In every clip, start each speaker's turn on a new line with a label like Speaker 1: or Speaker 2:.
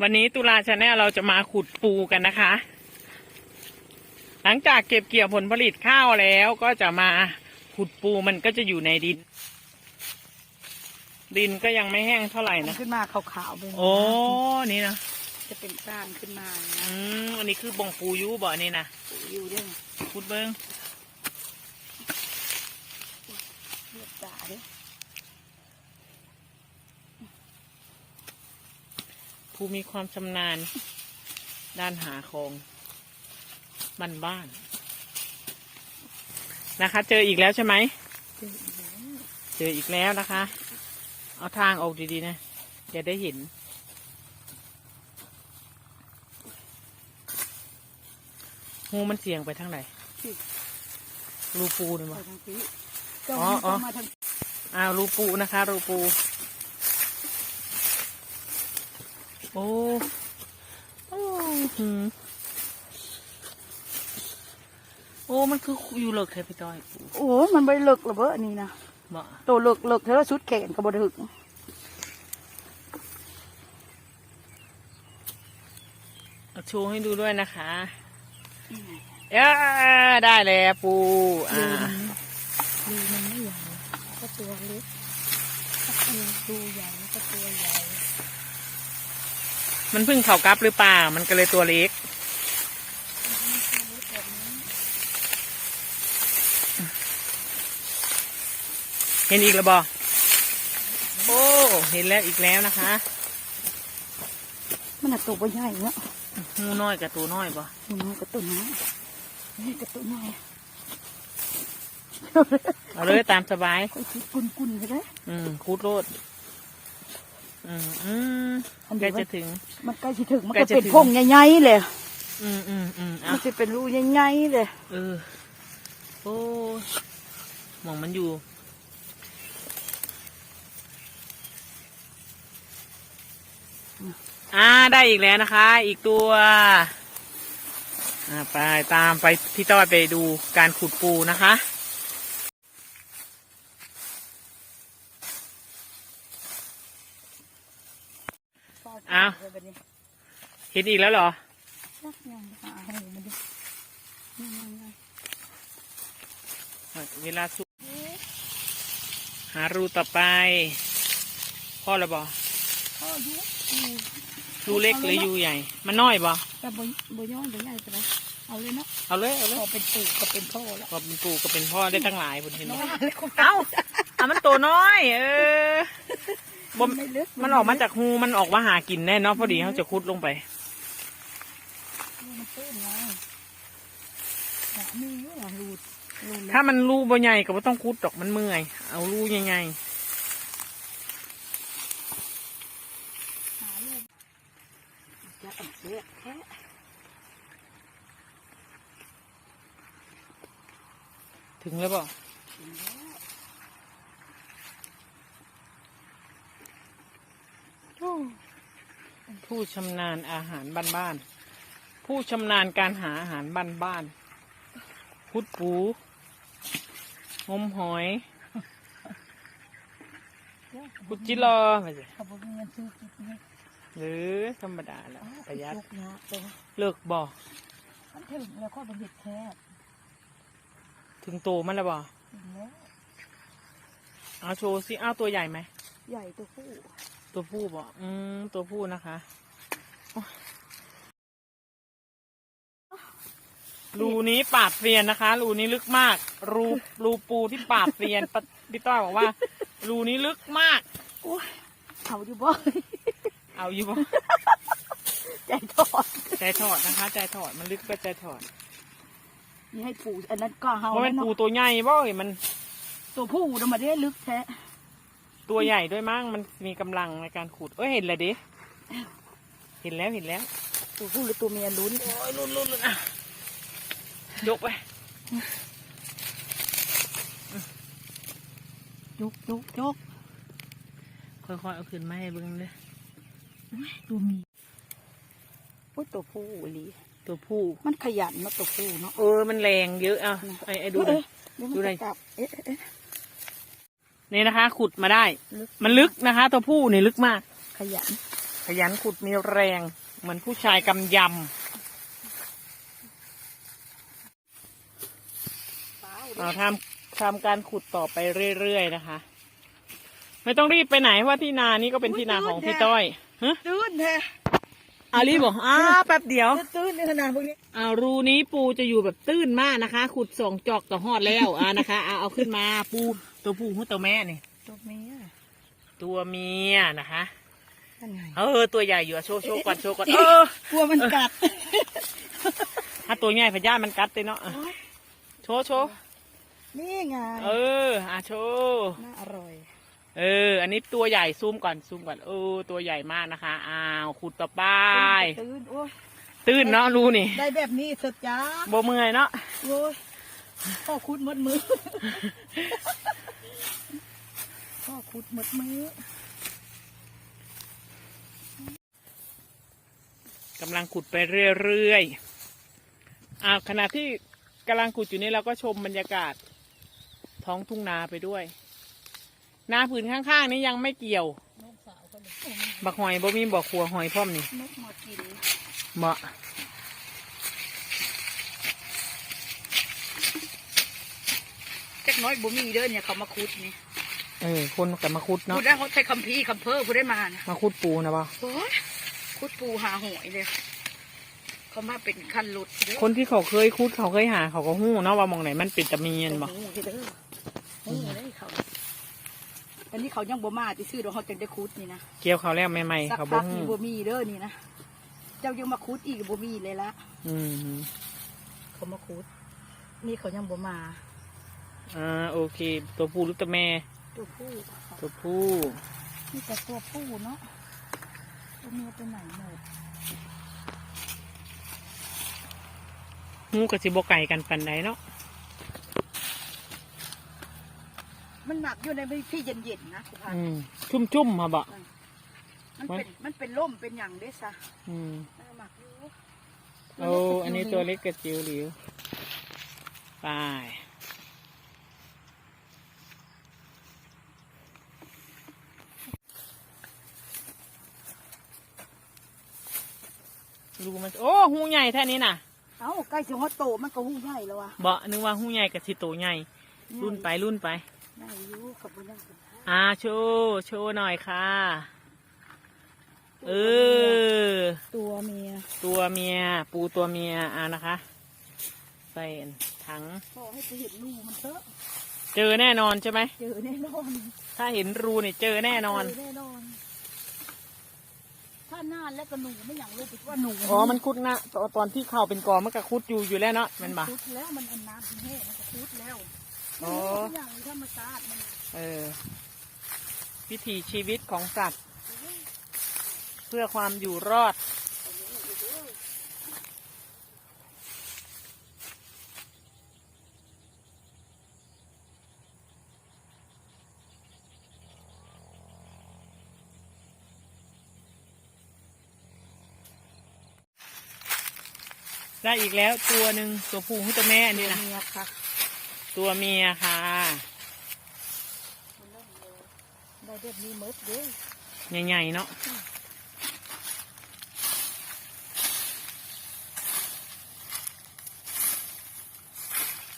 Speaker 1: วันนี้ตุลาชาแนลเราจะมาขุดปูกันนะคะ หลังจากเก็บเกี่ยวผลผลิตข้าวแล้วก็จะมาขุดปูมันก็จะอยู่ในดิน ดินก็ยังไม่แห้งเท่าไหร่
Speaker 2: มัน
Speaker 1: นะ
Speaker 2: ขึ้นมาขาวๆเป็น
Speaker 1: โอ้นี่นะ
Speaker 2: จะเป็นก้านขึ้นมานะ
Speaker 1: อืมอันนี้คือบงปูยุบ่อนี่นะ
Speaker 2: อยู่ด้วย
Speaker 1: ขุดเบิ้ง
Speaker 2: เลือดตาด้วย
Speaker 1: ผู้มีความชำนาญ ด้านหาของบ้านบ้านนะคะ เจออีกแล้วใช่ไหม เจออีกแล้วนะคะ เอาทางออกดีๆนะจะได้เห็น งูมันเสียงไปทางไหนรูปูนี่
Speaker 2: ไป
Speaker 1: มั้
Speaker 2: ทางนี้เจ้า
Speaker 1: อ๋อ
Speaker 2: นี่
Speaker 1: อ๋อ
Speaker 2: ต้องมาทาง
Speaker 1: อ้าวรูปูนะคะ รูปู โอ้โอ้หืมโอ้มันคืออยู่เลิกแค่พี่ต้อยปู
Speaker 2: โอ้มันไม่เลิกหรอเบ้ออันนี้นะ
Speaker 1: บ่
Speaker 2: ตัวเลิกเลิกเธอสุดแขนกับบไดถึก
Speaker 1: เอาโชว์ให้ดูด้วยนะคะเอ้าได้แล้วปูอ่า
Speaker 2: ดูมันไม่ใหญ่ก็ตัวเล็กถ้าเป็นดูใหญ่ก็ตัวใหญ่
Speaker 1: มันเพิ่งเข่ากับหรือเปล่า มันก็เลยตัวเล็ก เห็นอีกแล้วบอโอ้เห็นแล้วอีกแล้วนะคะ
Speaker 2: มันน่ะตัวบ่ใหญ่เนาะ
Speaker 1: งูน้อยกับตัวน้อยบ่
Speaker 2: มันน้อยกับตัวน้อยนี่กับตัวน้อย
Speaker 1: เอาเลยตามสบาย
Speaker 2: ค่อยคิดกุนๆไปเลย
Speaker 1: อืมคูดโลด อืมอืม
Speaker 2: อัน
Speaker 1: ใก
Speaker 2: เดี
Speaker 1: ล้
Speaker 2: ยว
Speaker 1: จะถึง
Speaker 2: มันใกล้จะถึงมัน
Speaker 1: ใกล้
Speaker 2: ก็
Speaker 1: จะ
Speaker 2: เป็น
Speaker 1: ถึง
Speaker 2: พงใหญ่ๆเลย
Speaker 1: อืมอืมอืม
Speaker 2: มั
Speaker 1: เอา
Speaker 2: นจะเป็นรูใหญ่ๆเลย
Speaker 1: เออโอ้ยหมองมันอยู่ อ่าได้อีกแล้วนะคะ อีกตัว อ่าไปตามไปพี่ต้อยไปดูการขุดปูนะคะ อ้าว เห็นอีกแล้วเหรอเวลาสุหารูต่อไป พ่อระบอรูเล็กหรือยูใหญ่ มันน้อยบอ
Speaker 2: แต่บโบย่องบใหญ่ไปแล้วเอาเลยเนาะ
Speaker 1: เอาเลยเอาเล
Speaker 2: พ
Speaker 1: ย
Speaker 2: อเป็นปู่ก็เป็นพ่อแล้ว
Speaker 1: ก็เป็นปู่ก็เป็นพ่อได้ตั้งหลายบนเห็นไหม
Speaker 2: น้อยเลยคุณ
Speaker 1: เอ้าอะมันตัวน้อย เออ บ่
Speaker 2: ไม่ลึก
Speaker 1: มันออกมาจากหูมันออกมาหากินแน่เนาะพอดีเขาจะคุดลงไป
Speaker 2: มันตื้นไงหามีอยู่หรอรูดรูด
Speaker 1: ถ้ามันรูบ่ใหญ่ก็ไม่ต้องคุดดอกมันเมื่อย เอารูใหญ่
Speaker 2: หาลูกจะอัดเลือดแค่
Speaker 1: ๆถึงแล้วบ่ ผู้ชำนาญอาหารบ้านๆ ผู้ชำนาญการหาอาหารบ้านๆคุดปูงมหอยกุจิรอไปสิ
Speaker 2: เขาบอกเงินซื้อกินเนี่ย
Speaker 1: หรือธรรมดาแล้วประหยัด
Speaker 2: ลูกนะตัว
Speaker 1: เลิกบ่
Speaker 2: มันถึงแล้วก็เป็นเด็กแค่
Speaker 1: ถึงโตมันแล้วบ่
Speaker 2: ถึงแล้ว
Speaker 1: เอาโชว์สิเอาตัวใหญ่ไหม
Speaker 2: ใหญ่ตัวผู้
Speaker 1: ตัวผู้บ่อืมตัวผู้นะคะโอ๊ยรูนี้ปราดเซียนนะคะ รูนี้ลึกมาก รูรูปูที่ปราดเซียนปะพี่ต้อยบอกว่า รูนี้ลึกมาก
Speaker 2: โอ้ยเขาอยู่บ่
Speaker 1: เอาอยู่บ่
Speaker 2: ใจทอด
Speaker 1: ใจถอดนะคะ ใจถอดมันลึกก็ใจถอด
Speaker 2: นี่ให้ปู่อันนั้นก็เฮา
Speaker 1: เพราะมัน
Speaker 2: เนาะ
Speaker 1: ปูตัวใหญ่บ่เอ้ยมัน
Speaker 2: ตัวผู้น่ะมาได้ลึกแท้
Speaker 1: ตัวใหญ่ด้วยมั้งมันมีกำลังในการขุดเอ้ยเห็นเลยดิเห็นแล้วเห็นแล้ว
Speaker 2: ตัวผู้หรือตัวเมียลุ้น
Speaker 1: โอ้ยลุ้นลุ้นลุ้นอะยกไป
Speaker 2: ยกยกยก
Speaker 1: ค่อยๆเอาขึ้นมาให้เบิ้งเลย
Speaker 2: ตัวเมียโอ้ยตัวผู้อีหลี
Speaker 1: ตัวผู้
Speaker 2: มันขยันเนาะตัวผู้เนาะ
Speaker 1: เออมันแรงเยอะอะไอ้ไอ้ดูหน่อย
Speaker 2: เดี๋ยวมัน
Speaker 1: ดูหน่อย
Speaker 2: จะกลับเอ๊ะเอ๊ะเอ๊ะ
Speaker 1: นี่นะคะ ขุดมาได้
Speaker 2: ลึก
Speaker 1: มันลึกนะคะ ตัวผู้นี่ลึกมาก
Speaker 2: ขยัน
Speaker 1: ขยันขุดมีแรง เหมือนผู้ชายกำยำเราทำทำการขุดต่อไปเรื่อยๆนะคะ ไม่ต้องรีบไปไหนเพราะว่าที่นานี่ก็เป็นที่นาของพี่ต้อยฮะ
Speaker 2: ตื้นแท้
Speaker 1: อารีบบอกอ้าแป๊บเดียว
Speaker 2: ตื้นในขนาดพวกนี้
Speaker 1: อ่ารูนี้ปูจะอยู่แบบตื้นมากนะคะ ขุดสองจอกต่อหอดแล้วอ่านะคะเอาเอาขึ้นมาปู ตัวผู้หัวตัวแม่นี่
Speaker 2: ตัวเมีย
Speaker 1: ตัวเมียนะคะ
Speaker 2: นั่นไง
Speaker 1: เออตัวใหญ่อยู่อะโชว์โชว์ก่อนโชว์ก่อนเออก
Speaker 2: ลัวมันกัด
Speaker 1: ถ้าตัวใหญ่พญามันกัดเลยเนาะอะโชว์โชว์
Speaker 2: นี่ไง
Speaker 1: เอออะโชว์
Speaker 2: น่าอร่อย
Speaker 1: เออ อันนี้ตัวใหญ่ซูมก่อนซูมก่อนเออตัวใหญ่มากนะคะอ้าวขุดต่อไป
Speaker 2: ตื้นโอ้ย
Speaker 1: ตื้นเนาะรูนี่
Speaker 2: ได้แบบนี้สุดจ้า
Speaker 1: โบเมื่อยเนาะ
Speaker 2: โอ้ยพ่อคุดหมดมือ พ่อคุดหมดมือกำ
Speaker 1: ลังขุดไปเรื่อยๆอ่าขณะที่กำลังขุดอยู่นี่เราก็ชมบรรยากาศ ท้องทุ่งนาไปด้วย นาผืนข้างๆ นี้ยังไม่เกี่ยว
Speaker 2: นกสาวก็เลย
Speaker 1: บักหอยบ่มีบ่ขัวหอยพร้อมนี่
Speaker 2: นกมากิน
Speaker 1: บ่
Speaker 2: เจ็กน้อยบ่มีเด้อเนี่ยเขามาคุดนี่
Speaker 1: เออคนกับมาคุด
Speaker 2: คุ
Speaker 1: เนาะ
Speaker 2: ดได้เขาใช้คำพีร์คำเพ้อผู้ได้มานะ
Speaker 1: มาคุดปูนะบ่
Speaker 2: โอ้ยคุดปูหาหอยเลยเขามาเป็นคันหลุดเด้อ
Speaker 1: คนที่เขาเคยคุดเขาเคยหา เขาก็หู้เนาะว่ามองไหนมันเป็นตะเมียนบ่
Speaker 2: โอ้โหเด้อโอ้โหได้เขาอันนี้เขายังบ่มาที่ซื้อเดี๋ยวเขาจึงได้คุดนี่นะ
Speaker 1: เกี่ยวเขาแล้วใหม่ๆ
Speaker 2: สัก
Speaker 1: เขาบ่
Speaker 2: พัก
Speaker 1: หู้
Speaker 2: นี่บ่มีเด้อนี่นะเจ้ายังมาคุดอีกบ่มีเลยละ
Speaker 1: อืม
Speaker 2: เขามาคุดนี่เขายังบ่มา
Speaker 1: อ่าโอเค ตัวผู้หรือตัวแม่
Speaker 2: ตัวผู้
Speaker 1: ตัวผู้
Speaker 2: นี่แต่ตัวผู้เนาะตัวเมียไปไหนหมด
Speaker 1: หูกับสิบไก่กันปันใดเนาะ
Speaker 2: มันหนักอยู่ในที่เย็นๆนะคุณพัน
Speaker 1: อืมชุ่มๆมาบ่
Speaker 2: มันเป็นมันเป็นร่มเป็นอย่างเด้ซะ
Speaker 1: อืม
Speaker 2: มันหนักอยู่
Speaker 1: โอ้อันนี้ตัวเล็กกระจิ๋วหลิวไป ดูมัน โอ้หูใหญ่แท่นี้น่ะ
Speaker 2: เอ้าใกล้สิฮอดโตมันก็หูใหญ่แล้ววะ
Speaker 1: บ่นึกว่าหูใหญ่กับสิโตใหญ่ รุ่นไปรุ่นไป
Speaker 2: ใหญ่อยู่กับบุญยังเป็น
Speaker 1: อ่าโชว์โชว์หน่อยค่ะ เออ
Speaker 2: ตัวเมีย
Speaker 1: ตัวเมีย ปูตัวเมียอ่านะคะ ใส่ถัง
Speaker 2: ขอให้ไปเห็นลูกมันเถอะ
Speaker 1: เจอแน่นอนใช่ไหม
Speaker 2: เจอแน่นอน
Speaker 1: ถ้าเห็นรูเนี่ยเจอแน่นอน
Speaker 2: เจแน่นอน ถ้านานแล้วก็หนูไม่อย่างเลยว่าหนู
Speaker 1: อ๋อมันคุดนะตอนตอนที่เข่าเป็นกอมันก็คุดอยู่อยู่แล้วเนาะแมันบ่
Speaker 2: คุดแล้วมันอันน้ำที่แห้งมันก็คุดแล้ว
Speaker 1: อ๋อ
Speaker 2: มันอย่างธรรมชาติมัน
Speaker 1: เออ วิถีชีวิตของสัตว์ เพื่อความอยู่รอด ได้อีกแล้วตัวหนึ่งตัวผู้กับตัวแม่อันนี้นะ
Speaker 2: เมียค่ะ
Speaker 1: ตัวเมียค่ะ
Speaker 2: ได้แบบนี้หมดเด้อ
Speaker 1: ใหญ่ๆเนาะ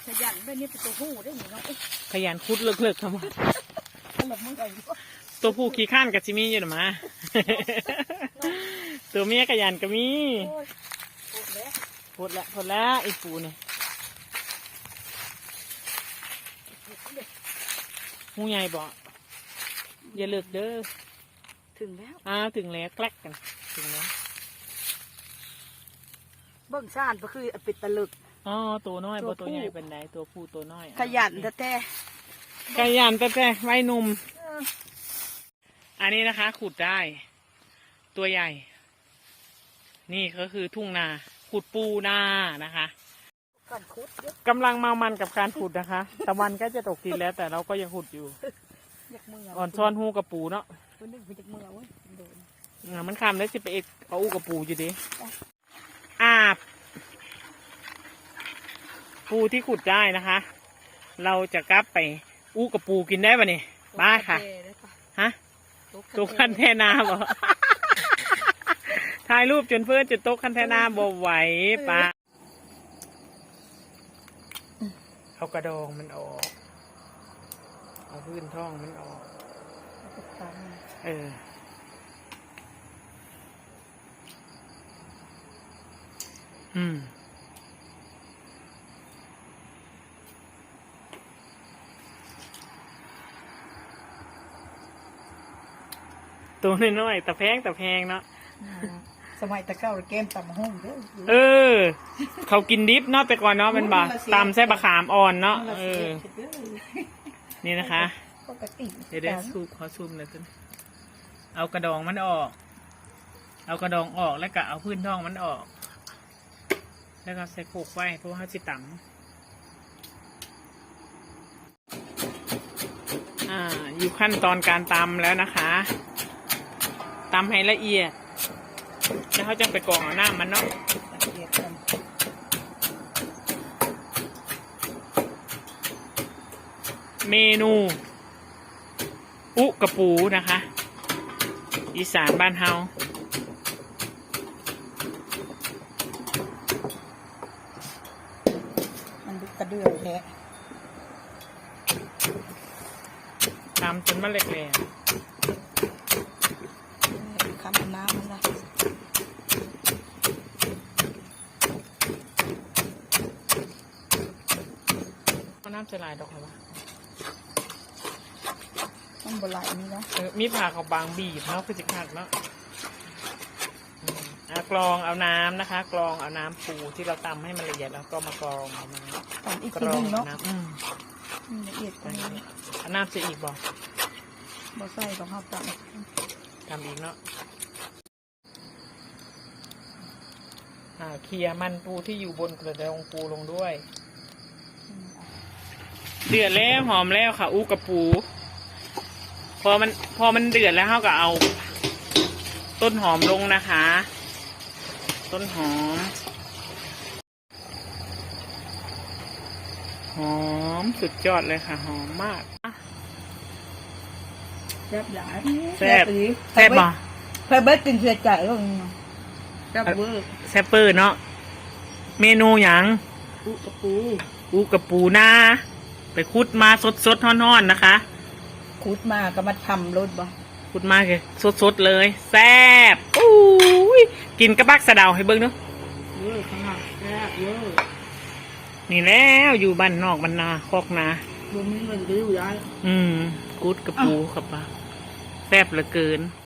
Speaker 2: ขยันแบบนี้เป็นตัวผู้ได้หนิเนาะเอ้ย
Speaker 1: ขยันคุดเลิกๆทำไม
Speaker 2: ตลบมึงไอ้
Speaker 1: ตัวผู้ขี้ข้านกับจิมีอยู่หรือมาตัวเมียขยันก็มี พดละพดละไอ้ปูเนี่ยหูใหญ่บอกอย่าเลิกเด้อ
Speaker 2: ถึงแล้ว
Speaker 1: อ้าวถึงแล้วแกล้กกัน ถึงแล้ว
Speaker 2: เบิ่งซ่านก็คือปิดตะลึก
Speaker 1: อ๋อตัวน้อย
Speaker 2: ตั
Speaker 1: บ่
Speaker 2: ว
Speaker 1: ตัว
Speaker 2: ผู้
Speaker 1: ใหญ่เป็นไดตัวผู้ตัวน้อย
Speaker 2: ขยันแต่แต่
Speaker 1: ขยันแต่แต่ไว้หนุ่ม
Speaker 2: เออ
Speaker 1: อันนี้นะคะ ขุดได้ ตัวใหญ่ นี่ก็คือทุ่งนา ขุดปูนานะคะ
Speaker 2: ก่อนคุดเยอะ
Speaker 1: กำลังเมามันกับการขุดนะคะ ตะวันก็จะตกดินแล้วแต่เราก็ยังขุดอยู่
Speaker 2: อยากมือ
Speaker 1: อ่อนซ้อนหูกับปูเนาะ
Speaker 2: คนนึงไปจากมือเว้ยโดน
Speaker 1: อ่ามันคำแล้วสิไปเอกเอาอูกับปูอยู่ดิอาบ ปูที่ขุดได้นะคะ เราจะกลับไปอู้กับปูกินได้ปะเนี่ยบ้าค่ะ ฮะ
Speaker 2: ตก
Speaker 1: ตัวคันแทนาบอ ถ่ายรูปจนเพื่อนจะตกคันเทนาบ่ไหวปะเอากระดองมันออก เอาพื้นท้องมันออก เอออืมตัวน้อยๆแต่แพงแต่แพงเนาะ
Speaker 2: สมัยตะเก้าเกมตำห้องเด้อ
Speaker 1: เออ เขากินดิฟเนาะแต่ก่อนเนาะเป็นบ่าตำใส่บะขามอ่อนเนาะ
Speaker 2: มันละ
Speaker 1: เอ
Speaker 2: เสีย
Speaker 1: อ
Speaker 2: เด้อ
Speaker 1: นี่นะคะ
Speaker 2: ปกติ
Speaker 1: เดี๋ยวได้ซูมขอซูมหน่อยสิเอากระดองมันออก เอากระดองออกแล้วก็เอาพื้นท้องมันออก แล้วก็ใส่โขกไว้เพราะว่าเขาจิตำอ่า อยู่ขั้นตอนการตำแล้วนะคะตำให้ละเอียด แล้วเขาจะไปกรองเอาหน้ามันเนาะ
Speaker 2: ละเอียดกัน
Speaker 1: เมนู อุกระปูนะคะ อีสานบ้านเฮา
Speaker 2: มันกระเดื่อยแท้
Speaker 1: ตำจนมันแหลก
Speaker 2: คำน้ำมันละ
Speaker 1: ๆเอา น้ำจะลายดอกเหรอวะ
Speaker 2: มันบหลายนี่เนาะ
Speaker 1: เออมีผ่าเขาวบางบีบเนาะคือจิกหักเนาะอืมอะกรองเอาน้ำนะคะ กรองเอาน้ำปูที่เราตำให้มันละเอียดแล้วก็มากรองเอาน้
Speaker 2: ตำอีกำ
Speaker 1: ก
Speaker 2: ที
Speaker 1: ร
Speaker 2: ห
Speaker 1: อง
Speaker 2: นึงเนาะ
Speaker 1: น้ำอืม
Speaker 2: อืมละเอียดกันนี้
Speaker 1: เอาน้ำจะอีกบอก
Speaker 2: บ่ใส่ของข้าวต
Speaker 1: ทำอีกเนาะอ่าเคลียร์มันปูที่อยู่บนกระดองปูลงด้วย เดือดแล้วหอมแล้วค่ะ อูกับปู พอมันพอมันเดือดแล้วเขาก็เอา ต้นหอมลงนะคะ ต้นหอม หอมสุดยอดเลยค่ะ หอมมากำ
Speaker 2: แซ่บหลาย
Speaker 1: แซ่บ
Speaker 2: อีก
Speaker 1: แซ่บบ่
Speaker 2: เพิ่นเบิดกินเสียใจว่ามึงแซ่บเวอร์
Speaker 1: แซ่บเปอร์เนาะเมนูหยัง
Speaker 2: อุกระปู
Speaker 1: อูกับปูนา ไปคุดมาสดสดๆฮ้อนๆนะคะ
Speaker 2: ขุดมาก็มาทำรถบ่
Speaker 1: คุดมาเลยสดสดๆเลย แซ่บอู้ยกินกระบักสะเดาให้เบิ้งเนาะ
Speaker 2: เวอร์ขนาดแซ่บเวอร์
Speaker 1: นี่แล้วอยู่บ้านนอกบ้านนาคอกนา
Speaker 2: รวมนี้มันริ้วย้าย
Speaker 1: อืมกุดกับปูครับปะแซ่บเหลือเกิน